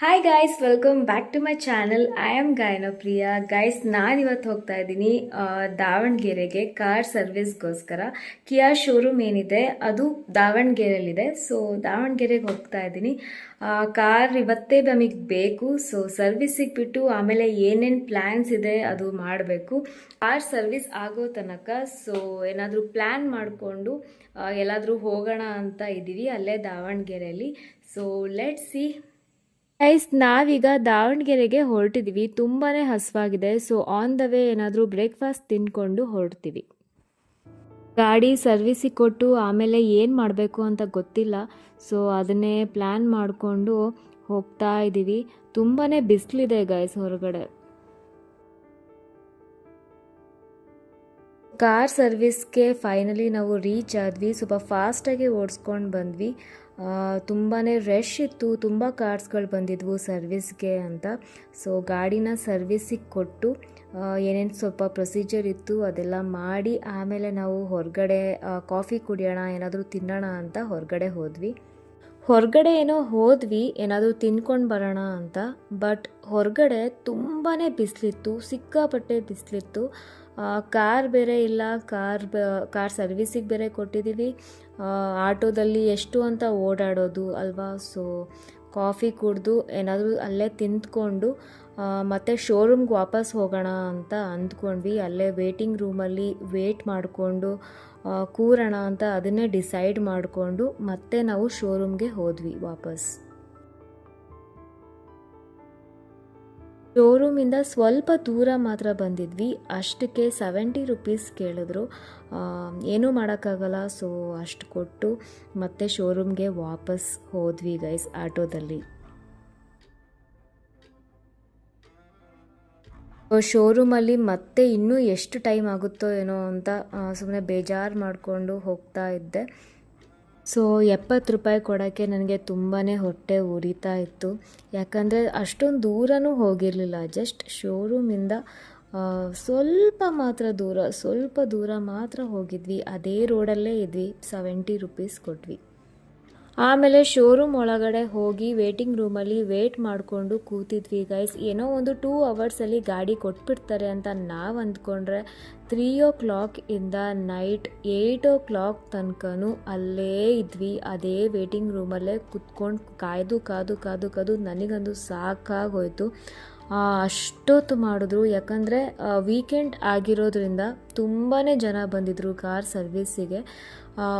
Hi guys welcome back to my channel I am Gayanapriya guys ನಾನು ಇವತ್ತು ಹೋಗ್ತಾ ಇದ್ದೀನಿ ದಾವಣಗೆರೆಗೆ ಕಾರ್ ಸರ್ವಿಸ್ಗೋಸ್ಕರ ಕಿಯಾ ಶೋರೂಮ್ ಏನಿದೆ, ಅದು ದಾವಣಗೆರೆಯಲ್ಲಿದೆ. ಸೊ ದಾವಣಗೆರೆಗೆ ಹೋಗ್ತಾ ಇದ್ದೀನಿ. ಕಾರ್ ಇವತ್ತೇ ನಮಗೆ ಬೇಕು. ಸೊ ಸರ್ವಿಸಿಗೆ ಬಿಟ್ಟು ಆಮೇಲೆ ಏನೇನು ಪ್ಲ್ಯಾನ್ಸ್ ಇದೆ ಅದು ಮಾಡಬೇಕು. ಕಾರ್ ಸರ್ವಿಸ್ ಆಗೋ ತನಕ ಸೊ ಏನಾದರೂ ಪ್ಲ್ಯಾನ್ ಮಾಡಿಕೊಂಡು ಎಲ್ಲಾದರೂ ಹೋಗೋಣ ಅಂತ ಇದ್ದೀವಿ, ಅಲ್ಲೇ ದಾವಣಗೆರೆಯಲ್ಲಿ. ಸೊ ಲೆಟ್ ಸಿ ಗೈಸ್ ನಾವೀಗ ದಾವಣಗೆರೆಗೆ ಹೊರಟಿದ್ದೀವಿ ತುಂಬಾ ಹಸುವಾಗಿದೆ. ಸೊ ಆನ್ ದ ವೇ ಏನಾದರೂ ಬ್ರೇಕ್ಫಾಸ್ಟ್ ತಿನ್ಕೊಂಡು ಹೊರಡ್ತೀವಿ. ಗಾಡಿ ಸರ್ವಿಸಿಗೆ ಕೊಟ್ಟು ಆಮೇಲೆ ಏನು ಮಾಡಬೇಕು ಅಂತ ಗೊತ್ತಿಲ್ಲ. ಸೊ ಅದನ್ನೇ ಪ್ಲ್ಯಾನ್ ಮಾಡಿಕೊಂಡು ಹೋಗ್ತಾ ಇದ್ದೀವಿ ತುಂಬಾ ಬಿಸಿಲಿದೆ ಗೈಸ್ ಹೊರಗಡೆ. ಕಾರ್ ಸರ್ವಿಸ್ಗೆ ಫೈನಲಿ ನಾವು ರೀಚ್ ಆದ್ವಿ. ಸ್ವಲ್ಪ ಫಾಸ್ಟಾಗಿ ಓಡಿಸ್ಕೊಂಡು ಬಂದ್ವಿ. ತುಂಬಾ ರಶ್ ಇತ್ತು. ತುಂಬ ಕಾರ್ಸ್ಗಳು ಬಂದಿದ್ವು ಸರ್ವಿಸ್ಗೆ ಅಂತ. ಸೊ ಗಾಡಿನ ಸರ್ವಿಸಿಗೆ ಕೊಟ್ಟು ಏನೇನು ಸ್ವಲ್ಪ ಪ್ರೊಸೀಜರ್ ಇತ್ತು ಅದೆಲ್ಲ ಮಾಡಿ ಆಮೇಲೆ ನಾವು ಹೊರಗಡೆ ಕಾಫಿ ಕುಡಿಯೋಣ, ಏನಾದರೂ ತಿನ್ನೋಣ ಅಂತ ಹೊರಗಡೆ ಹೋದ್ವಿ. ಹೊರಗಡೆ ಏನೋ ಹೋದ್ವಿ, ಏನಾದರೂ ತಿನ್ಕೊಂಡು ಬರೋಣ ಅಂತ. ಬಟ್ ಹೊರಗಡೆ ತುಂಬಾ ಬಿಸಿಲಿತ್ತು. ಸಿಕ್ಕಾಪಟ್ಟೆ ಬಿಸಿಲಿತ್ತು. ಕಾರ್ ಬೇರೆ ಇಲ್ಲ, ಕಾರ್ ಕಾರ್ ಸರ್ವಿಸಿಗೆ ಬೇರೆ ಕೊಟ್ಟಿದ್ದೀವಿ. ಆಟೋದಲ್ಲಿ ಎಷ್ಟು ಅಂತ ಓಡಾಡೋದು ಅಲ್ವಾ? ಸೊ ಕಾಫಿ ಕುಡಿದು ಏನಾದರೂ ಅಲ್ಲೇ ತಿಂದ್ಕೊಂಡು ಮತ್ತು ಶೋರೂಮ್ಗೆ ವಾಪಸ್ ಹೋಗೋಣ ಅಂತ ಅಂದ್ಕೊಂಡ್ವಿ. ಅಲ್ಲೇ ವೇಟಿಂಗ್ ರೂಮಲ್ಲಿ ವೇಟ್ ಮಾಡಿಕೊಂಡು ಕೂರೋಣ ಅಂತ ಅದನ್ನೇ ಡಿಸೈಡ್ ಮಾಡಿಕೊಂಡು ಮತ್ತೆ ನಾವು ಶೋರೂಮ್ಗೆ ಹೋದ್ವಿ ವಾಪಸ್. ಶೋರೂಮಿಂದ ಸ್ವಲ್ಪ ದೂರ ಮಾತ್ರ ಬಂದಿದ್ವಿ. ಅಷ್ಟಕ್ಕೆ ಸೆವೆಂಟಿ ರುಪೀಸ್ ಕೇಳಿದ್ರು. ಏನೂ ಮಾಡೋಕ್ಕಾಗಲ್ಲ. ಸೊ ಅಷ್ಟು ಕೊಟ್ಟು ಮತ್ತೆ ಶೋರೂಮ್ಗೆ ವಾಪಸ್ ಹೋದ್ವಿ ಗೈಸ್ ಆಟೋದಲ್ಲಿ. ಶೋರೂಮಲ್ಲಿ ಮತ್ತೆ ಇನ್ನೂ ಎಷ್ಟು ಟೈಮ್ ಆಗುತ್ತೋ ಏನೋ ಅಂತ ಸುಮ್ಮನೆ ಬೇಜಾರು ಮಾಡಿಕೊಂಡು ಹೋಗ್ತಾ ಇದ್ದೆ. ಸೊ ಎಪ್ಪತ್ತು ರೂಪಾಯಿ ಕೊಡೋಕ್ಕೆ ನನಗೆ ತುಂಬಾ ಹೊಟ್ಟೆ ಉರಿತಾ ಇತ್ತು. ಯಾಕಂದರೆ ಅಷ್ಟೊಂದು ದೂರನೂ ಹೋಗಿರಲಿಲ್ಲ. ಜಸ್ಟ್ ಶೋರೂಮಿಂದ ಸ್ವಲ್ಪ ಮಾತ್ರ ದೂರ, ಸ್ವಲ್ಪ ದೂರ ಮಾತ್ರ ಹೋಗಿದ್ವಿ. ಅದೇ ರೋಡಲ್ಲೇ ಇದ್ವಿ. ಸೆವೆಂಟಿ ರುಪೀಸ್ ಕೊಟ್ವಿ. ಆಮೇಲೆ ಶೋರೂಮ್ ಒಳಗಡೆ ಹೋಗಿ ವೇಟಿಂಗ್ ರೂಮಲ್ಲಿ ವೇಟ್ ಮಾಡಿಕೊಂಡು ಕೂತಿದ್ವಿ ಗೈಸ್ ಏನೋ ಒಂದು ಟೂ ಅವರ್ಸಲ್ಲಿ ಗಾಡಿ ಕೊಟ್ಬಿಡ್ತಾರೆ ಅಂತ ನಾವು ಅಂದ್ಕೊಂಡ್ರೆ ತ್ರೀ ಓ ಕ್ಲಾಕ್ ಇಂದ ನೈಟ್ ಏಯ್ಟ್ ಓ ಕ್ಲಾಕ್ ತನಕನೂ ಅಲ್ಲೇ ಇದ್ವಿ. ಅದೇ ವೇಟಿಂಗ್ ರೂಮಲ್ಲೇ ಕುತ್ಕೊಂಡು ಕಾಯ್ದು, ಕಾದು ಕಾದು ಕಾದು ನನಗಂದು ಸಾಕಾಗೋಯ್ತು. ಅಷ್ಟೊತ್ತು ಮಾಡಿದ್ರು. ಯಾಕಂದರೆ ವೀಕೆಂಡ್ ಆಗಿರೋದ್ರಿಂದ ತುಂಬಾ ಜನ ಬಂದಿದ್ದರು ಕಾರ್ ಸರ್ವಿಸ್ಸಿಗೆ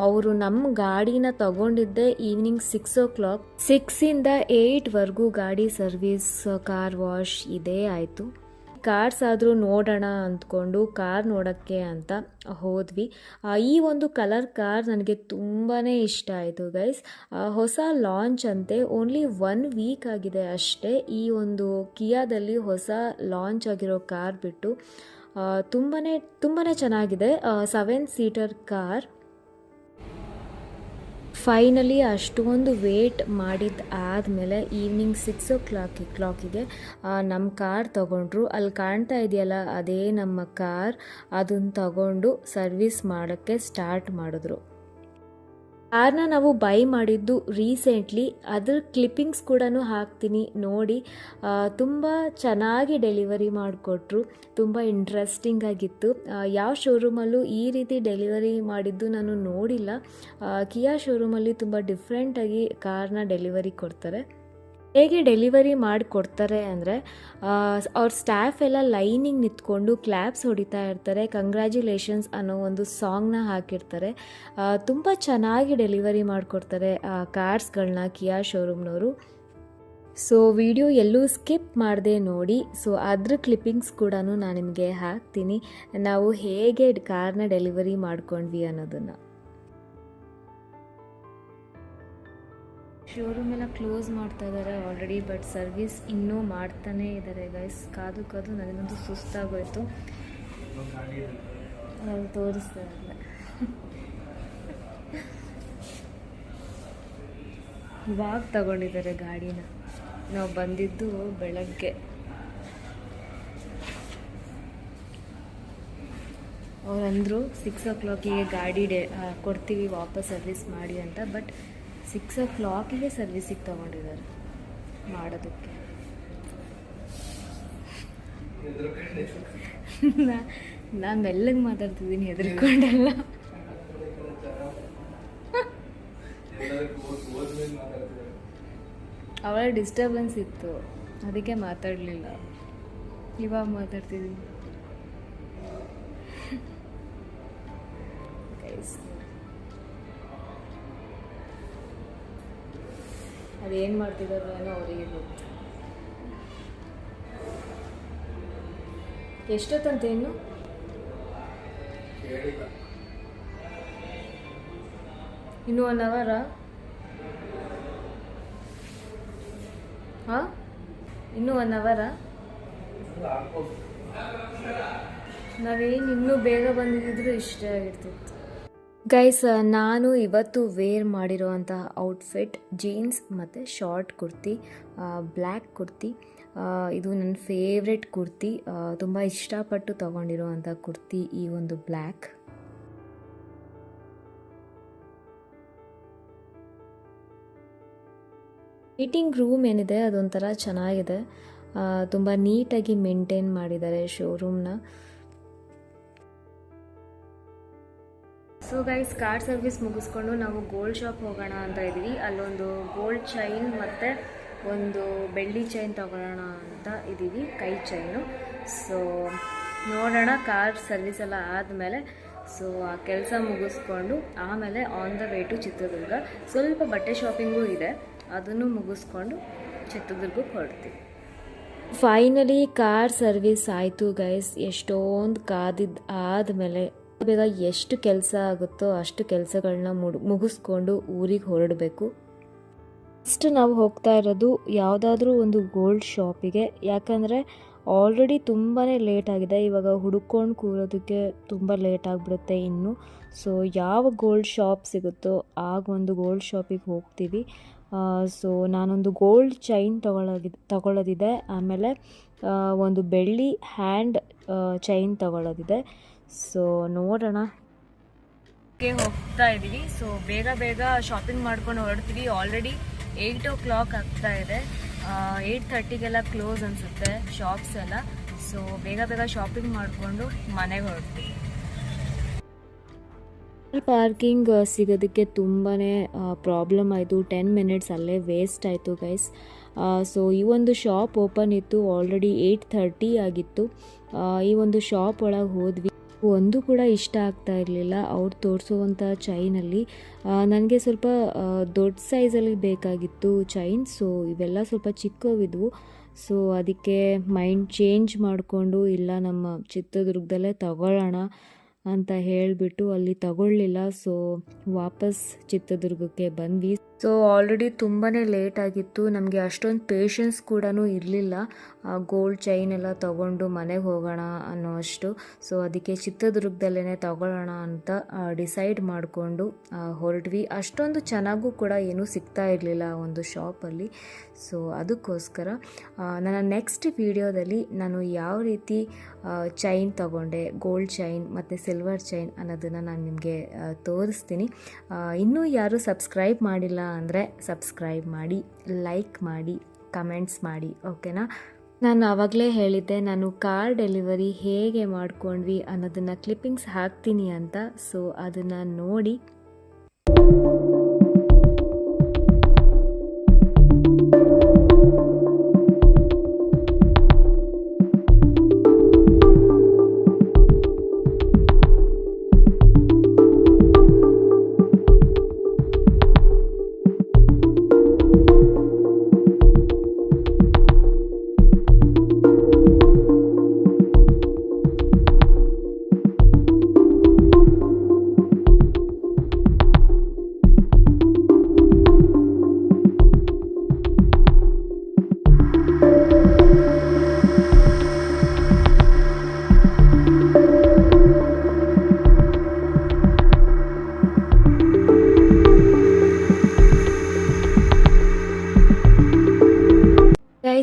ಅವರು ನಮ್ಮ ಗಾಡಿನ ತಗೊಂಡಿದ್ದೆ ಈವ್ನಿಂಗ್ ಸಿಕ್ಸ್ ಓ ಕ್ಲಾಕ್ ಸಿಕ್ಸಿಂದ ಏಯ್ಟ್ವರೆಗೂ ಗಾಡಿ ಸರ್ವಿಸ್ ಕಾರ್ ವಾಶ್ ಇದೇ ಆಯಿತು. ಕಾರ್ಸ್ ಆದರೂ ನೋಡೋಣ ಅಂದ್ಕೊಂಡು ಕಾರ್ ನೋಡೋಕ್ಕೆ ಅಂತ ಹೋದ್ವಿ. ಈ ಒಂದು ಕಲರ್ ಕಾರ್ ನನಗೆ ತುಂಬಾ ಇಷ್ಟ ಆಯಿತು ಗೈಸ್. ಹೊಸ ಲಾಂಚ್ ಅಂತೆ, ಓನ್ಲಿ ಒನ್ ವೀಕ್ ಆಗಿದೆ ಅಷ್ಟೇ. ಈ ಒಂದು ಕಿಯಾದಲ್ಲಿ ಹೊಸ ಲಾಂಚ್ ಆಗಿರೋ ಕಾರ್ ಬಿಟ್ಟು ತುಂಬಾ ತುಂಬಾ ಚೆನ್ನಾಗಿದೆ. Seven seater car. ಫೈನಲಿ ಅಷ್ಟೊಂದು ವೇಟ್ ಮಾಡಿದ್ದು ಆದಮೇಲೆ ಈವ್ನಿಂಗ್ ಸಿಕ್ಸ್ ಓ ಕ್ಲಾಕ್ ಕ್ಲಾಕಿಗೆ ನಮ್ಮ ಕಾರ್ ತಗೊಂಡ್ರು. ಅಲ್ಲಿ ಕಾಣ್ತಾ ಇದೆಯಲ್ಲ, ಅದೇ ನಮ್ಮ ಕಾರ್ ಅದನ್ನು ತಗೊಂಡು ಸರ್ವಿಸ್ ಮಾಡೋಕ್ಕೆ ಸ್ಟಾರ್ಟ್ ಮಾಡಿದ್ರು. ಕಾರ್ನ ನಾವು ಬೈ ಮಾಡಿದ್ದು ರೀಸೆಂಟ್ಲಿ. ಅದ್ರ ಕ್ಲಿಪ್ಪಿಂಗ್ಸ್ ಕೂಡ ಹಾಕ್ತೀನಿ, ನೋಡಿ. ತುಂಬ ಚೆನ್ನಾಗಿ ಡೆಲಿವರಿ ಮಾಡಿಕೊಟ್ರು. ತುಂಬ ಇಂಟ್ರೆಸ್ಟಿಂಗ್ ಆಗಿತ್ತು. ಯಾವ ಶೋರೂಮಲ್ಲೂ ಈ ರೀತಿ ಡೆಲಿವರಿ ಮಾಡಿದ್ದು ನಾನು ನೋಡಿಲ್ಲ. ಕಿಯಾ ಶೋರೂಮಲ್ಲಿ ತುಂಬ ಡಿಫ್ರೆಂಟಾಗಿ ಕಾರ್ನ ಡೆಲಿವರಿ ಕೊಡ್ತಾರೆ. ಹೇಗೆ ಡೆಲಿವರಿ ಮಾಡಿಕೊಡ್ತಾರೆ ಅಂದರೆ ಅವ್ರ ಸ್ಟಾಫ್ ಎಲ್ಲ ಲೈನಿಂಗ್ ನಿಂತ್ಕೊಂಡು ಕ್ಲ್ಯಾಪ್ಸ್ ಹೊಡಿತಾ ಇರ್ತಾರೆ ಕಂಗ್ರ್ಯಾಚುಲೇಷನ್ಸ್ ಅನ್ನೋ ಒಂದು ಸಾಂಗ್ನ ಹಾಕಿರ್ತಾರೆ. ತುಂಬ ಚೆನ್ನಾಗಿ ಡೆಲಿವರಿ ಮಾಡಿಕೊಡ್ತಾರೆ ಕಾರ್ಸ್ಗಳನ್ನ ಕಿಯಾ ಶೋರೂಮ್ನವರು ಸೊ ವಿಡಿಯೋ ಎಲ್ಲೂ ಸ್ಕಿಪ್ ಮಾಡದೆ ನೋಡಿ ಸೊ ಅದ್ರ ಕ್ಲಿಪ್ಪಿಂಗ್ಸ್ ಕೂಡ ನಾನು ನಿಮಗೆ ಹಾಕ್ತೀನಿ. ನಾವು ಹೇಗೆ ಕಾರ್ನ ಡೆಲಿವರಿ ಮಾಡ್ಕೊಂಡ್ವಿ ಅನ್ನೋದನ್ನು. ಶೋರೂಮ್ ಎಲ್ಲ ಕ್ಲೋಸ್ ಮಾಡ್ತಾ ಇದ್ದಾರೆ ಆಲ್ರೆಡಿ, ಬಟ್ ಸರ್ವಿಸ್ ಇನ್ನೂ ಮಾಡ್ತಾನೇ ಇದ್ದಾರೆ ಗೈಸ್ ಕಾದು ಕಾದು ನನಗಂತೂ ಸುಸ್ತಾಗೋಯ್ತು. ತೋರಿಸ್ತಾರೆ ತೋರಿಸ್ತಾ ಇವಾಗ ತಗೊಂಡಿದ್ದಾರೆ ಗಾಡಿನ. ನಾವು ಬಂದಿದ್ದು ಬೆಳಗ್ಗೆ. ಅವ್ರಂದರು ಸಿಕ್ಸ್ ಓ ಕ್ಲಾಕಿಗೆ ಗಾಡಿ ಡೇ ಕೊಡ್ತೀವಿ ವಾಪಸ್ ಸರ್ವಿಸ್ ಮಾಡಿ ಅಂತ, ಬಟ್ ಸಿಕ್ಸ್ ಓ ಕ್ಲಾಕಿಗೆ ಸರ್ವಿಸಿಗೆ ತೊಗೊಂಡಿದ್ದಾರೆ ಮಾಡೋದಕ್ಕೆ. ನಾನು ಮೆಲ್ಲಗೆ ಮಾತಾಡ್ತಿದ್ದೀನಿ ಹೆದರ್ಕೊಂಡಲ್ಲ ಅವಳ ಡಿಸ್ಟರ್ಬೆನ್ಸ್ ಇತ್ತು. ಅದಕ್ಕೆ ಮಾತಾಡಲಿಲ್ಲ. ಇವಾಗ ಮಾತಾಡ್ತಿದ್ದೀನಿ Guys. ಅದೇನು ಮಾಡ್ತಿದ್ದಾರೋ ಏನೋ ಅವರಿಗೆ ಗೊತ್ತು. ಎಷ್ಟೊತ್ತಂತೆ ಇನ್ನು? ಇನ್ನು ಒನ್ ಅವರ ಹಾಂ ಇನ್ನು ಒನ್ ಅವರ ನಾವೇನು ಇನ್ನೂ ಬೇಗ ಬಂದಿದ್ದಿದ್ರು ಇಷ್ಟ ಆಗಿರ್ತಿತ್ತು. ಗೈಸ್ ನಾನು ಇವತ್ತು ವೇರ್ ಮಾಡಿರುವಂತಹ ಔಟ್ಫಿಟ್ ಜೀನ್ಸ್ ಮತ್ತು ಶಾರ್ಟ್ ಕುರ್ತಿ ಬ್ಲ್ಯಾಕ್ ಕುರ್ತಿ. ಇದು ನನ್ನ ಫೇವ್ರೆಟ್ ಕುರ್ತಿ. ತುಂಬ ಇಷ್ಟಪಟ್ಟು ತೊಗೊಂಡಿರೋವಂಥ ಕುರ್ತಿ ಈ ಒಂದು ಬ್ಲ್ಯಾಕ್ ಮೀಟಿಂಗ್ ರೂಮ್ ಏನಿದೆ, ಅದೊಂಥರ ಚೆನ್ನಾಗಿದೆ. ತುಂಬ ನೀಟಾಗಿ ಮೇಂಟೈನ್ ಮಾಡಿದ್ದಾರೆ ಶೋರೂಮ್ನ ಸೊ ಗೈಸ್ ಕಾರ್ ಸರ್ವಿಸ್ ಮುಗಿಸ್ಕೊಂಡು ನಾವು ಗೋಲ್ಡ್ ಶಾಪ್ ಹೋಗೋಣ ಅಂತ ಇದ್ದೀವಿ. ಅಲ್ಲೊಂದು ಗೋಲ್ಡ್ ಚೈನ್ ಮತ್ತು ಒಂದು ಬೆಳ್ಳಿ ಚೈನ್ ತಗೊಳ್ಳೋಣ ಅಂತ ಇದ್ದೀವಿ, ಕೈ ಚೈನು ಸೊ ನೋಡೋಣ ಕಾರ್ ಸರ್ವಿಸ್ ಎಲ್ಲ ಆದಮೇಲೆ ಸೊ ಆ ಕೆಲಸ ಮುಗಿಸ್ಕೊಂಡು ಆಮೇಲೆ on the way to Chitradurga. ಸ್ವಲ್ಪ ಬಟ್ಟೆ ಶಾಪಿಂಗೂ ಇದೆ, ಅದನ್ನು ಮುಗಿಸ್ಕೊಂಡು ಚಿತ್ರದುರ್ಗಕ್ಕೆ ಹೊರಡ್ತೀವಿ. ಫೈನಲಿ ಕಾರ್ ಸರ್ವಿಸ್ ಆಯಿತು ಗೈಸ್ ಎಷ್ಟೊಂದು ಕಾದಿದ್ದು ಆದಮೇಲೆ ಬೇಗ ಎಷ್ಟು ಕೆಲಸ ಆಗುತ್ತೋ ಅಷ್ಟು ಕೆಲಸಗಳನ್ನ ಮುಡ್, ಮುಗಿಸ್ಕೊಂಡು ಊರಿಗೆ ಹೊರಡಬೇಕು. ನೆಕ್ಸ್ಟ್ ನಾವು ಹೋಗ್ತಾ ಇರೋದು ಯಾವುದಾದ್ರೂ ಒಂದು ಗೋಲ್ಡ್ ಶಾಪಿಗೆ ಯಾಕಂದರೆ ಆಲ್ರೆಡಿ ತುಂಬಾ ಲೇಟ್ ಆಗಿದೆ. ಇವಾಗ ಹುಡುಕೊಂಡು ಕೂರೋದಕ್ಕೆ ತುಂಬ ಲೇಟ್ ಆಗಿಬಿಡುತ್ತೆ ಇನ್ನು. ಸೊ ಯಾವ ಗೋಲ್ಡ್ ಶಾಪ್ ಸಿಗುತ್ತೋ ಆಗ ಒಂದು ಗೋಲ್ಡ್ ಶಾಪಿಗೆ ಹೋಗ್ತೀವಿ. ಸೊ ನಾನೊಂದು ಗೋಲ್ಡ್ ಚೈನ್ ತಗೊಳ್ಳೋದಿದೆ ತಗೊಳ್ಳೋದಿದೆ ಆಮೇಲೆ ಒಂದು ಬೆಳ್ಳಿ ಹ್ಯಾಂಡ್ ಚೈನ್ ತಗೊಳ್ಳೋದಿದೆ ಸೊ ನೋಡೋಣ. ಹೋಗ್ತಾ ಇದ್ದೀವಿ. ಸೊ ಬೇಗ ಬೇಗ ಶಾಪಿಂಗ್ ಮಾಡ್ಕೊಂಡು ಹೊರಡ್ತೀವಿ. ಆಲ್ರೆಡಿ ಏಯ್ಟ್ ಓ ಕ್ಲಾಕ್ ಆಗ್ತಾ ಇದೆ. ಏಯ್ಟ್ ಥರ್ಟಿಗೆಲ್ಲ ಕ್ಲೋಸ್ ಅನಿಸುತ್ತೆ ಶಾಪ್ಸ್ ಎಲ್ಲ. ಸೊ ಬೇಗ ಬೇಗ ಶಾಪಿಂಗ್ ಮಾಡಿಕೊಂಡು ಮನೆಗೆ ಹೊರಡ್ತೀವಿ. ಪಾರ್ಕಿಂಗ್ ಸಿಗೋದಕ್ಕೆ ತುಂಬಾ ಪ್ರಾಬ್ಲಮ್ ಆಯಿತು. ಟೆನ್ ಮಿನಿಟ್ಸ್ ಅಲ್ಲೇ ವೇಸ್ಟ್ ಆಯಿತು ಗೈಸ್ ಸೊ ಈ ಒಂದು ಶಾಪ್ ಓಪನ್ ಇತ್ತು. ಆಲ್ರೆಡಿ ಏಯ್ಟ್ ಥರ್ಟಿ ಆಗಿತ್ತು. ಈ ಒಂದು ಶಾಪ್ ಒಳಗೆ ಹೋದ್ವಿ. ಒಂದು ಕೂಡ ಇಷ್ಟ ಆಗ್ತಾ ಇರಲಿಲ್ಲ. ಅವ್ರು ತೋರಿಸುವಂಥ ಚೈನಲ್ಲಿ ನನಗೆ ಸ್ವಲ್ಪ ದೊಡ್ಡ ಸೈಜಲ್ಲಿ ಬೇಕಾಗಿತ್ತು ಚೈನ್ ಸೊ ಇವೆಲ್ಲ ಸ್ವಲ್ಪ ಚಿಕ್ಕವಿದ್ವು. ಸೊ ಅದಕ್ಕೆ ಮೈಂಡ್ ಚೇಂಜ್ ಮಾಡಿಕೊಂಡು, ಇಲ್ಲ ನಮ್ಮ ಚಿತ್ರದುರ್ಗದಲ್ಲೇ ತಗೊಳ್ಳೋಣ ಅಂತ ಹೇಳಿಬಿಟ್ಟು ಅಲ್ಲಿ ತಗೊಳ್ಳಲಿಲ್ಲ ಸೊ ವಾಪಸ್ ಚಿತ್ರದುರ್ಗಕ್ಕೆ ಬಂದ್ವಿ. ಸೊ ಆಲ್ರೆಡಿ ತುಂಬಾ ಲೇಟ್ ಆಗಿತ್ತು. ನಮಗೆ ಅಷ್ಟೊಂದು ಪೇಷನ್ಸ್ ಕೂಡ ಇರಲಿಲ್ಲ. ಗೋಲ್ಡ್ ಚೈನ್ ಎಲ್ಲ ತೊಗೊಂಡು ಮನೆಗೆ ಹೋಗೋಣ ಅನ್ನೋ ಅಷ್ಟು ಸೊ ಅದಕ್ಕೆ ಚಿತ್ರದುರ್ಗದಲ್ಲೇ ತಗೊಳ್ಳೋಣ ಅಂತ ಡಿಸೈಡ್ ಮಾಡಿಕೊಂಡು ಹೊರಟ್ವಿ. ಅಷ್ಟೊಂದು ಚೆನ್ನಾಗೂ ಕೂಡ ಏನೂ ಸಿಗ್ತಾ ಇರಲಿಲ್ಲ ಒಂದು ಶಾಪಲ್ಲಿ ಸೊ ಅದಕ್ಕೋಸ್ಕರ ನನ್ನ ನೆಕ್ಸ್ಟ್ ವಿಡಿಯೋದಲ್ಲಿ ನಾನು ಯಾವ ರೀತಿ ಚೈನ್ ತಗೊಂಡೆ ಗೋಲ್ಡ್ ಚೈನ್ ಮತ್ತು ಸಿಲ್ವರ್ ಚೈನ್ ಅನ್ನೋದನ್ನು ನಾನು ನಿಮಗೆ ತೋರಿಸ್ತೀನಿ. ಇನ್ನೂ ಯಾರು ಸಬ್ಸ್ಕ್ರೈಬ್ ಮಾಡಿಲ್ಲ ಅಂದರೆ ಸಬ್ಸ್ಕ್ರೈಬ್ ಮಾಡಿ, ಲೈಕ್ ಮಾಡಿ, ಕಮೆಂಟ್ಸ್ ಮಾಡಿ, ಓಕೆನಾ? ನಾನು ಆವಾಗಲೇ ಹೇಳಿದ್ದೆ, ನಾನು ಕಾರ್ ಡೆಲಿವರಿ ಹೇಗೆ ಮಾಡ್ಕೊಂಡ್ವಿ ಅನ್ನೋದನ್ನು ಕ್ಲಿಪ್ಪಿಂಗ್ಸ್ ಹಾಕ್ತೀನಿ ಅಂತ, ಸೊ ಅದನ್ನು ನೋಡಿ.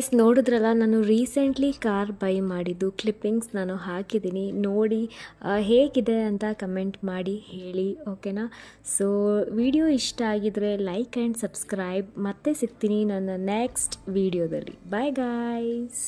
ಗೈಸ್, ನೋಡಿದ್ರಲ್ಲ, ನಾನು ರೀಸೆಂಟ್ಲಿ ಕಾರ್ ಬೈ ಮಾಡಿದ್ದು. ಕ್ಲಿಪ್ಪಿಂಗ್ಸ್ ನಾನು ಹಾಕಿದ್ದೀನಿ. ನೋಡಿ ಹೇಗಿದೆ ಅಂತ ಕಮೆಂಟ್ ಮಾಡಿ ಹೇಳಿ ಓಕೆನಾ ಸೊ ವಿಡಿಯೋ ಇಷ್ಟ ಆಗಿದ್ರೆ ಲೈಕ್ ಆ್ಯಂಡ್ ಸಬ್ಸ್ಕ್ರೈಬ್ ಮತ್ತೆ ಸಿಗ್ತೀನಿ ನನ್ನ ನೆಕ್ಸ್ಟ್ ವಿಡಿಯೋದಲ್ಲಿ ಬಾಯ್ ಗಾಯ್ಸ್